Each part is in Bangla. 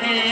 Hare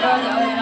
Rồi!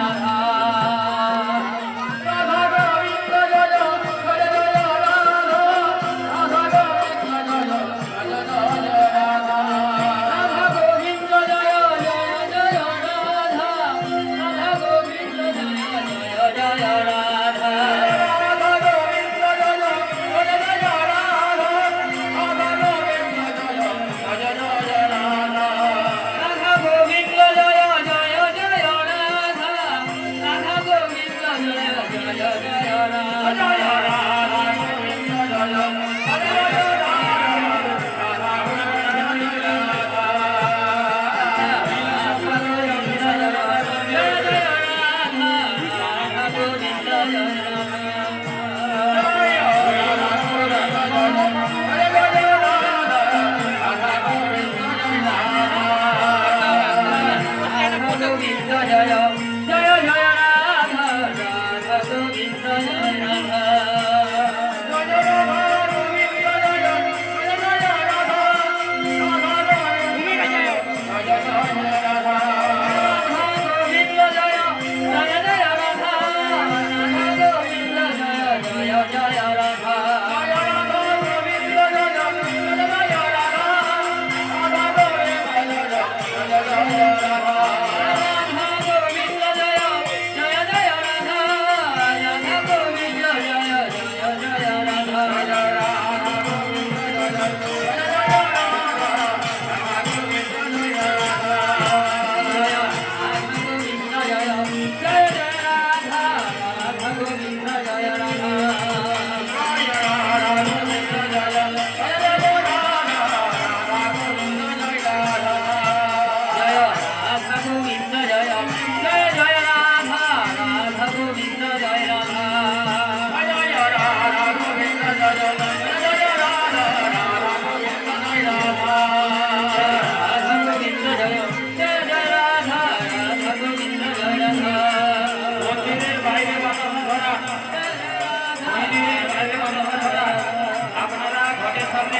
Hallelujah.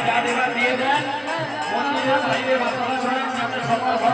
গা দেবার দিয়ে দেন। মন্দিরের বাইরে বাসন ধরা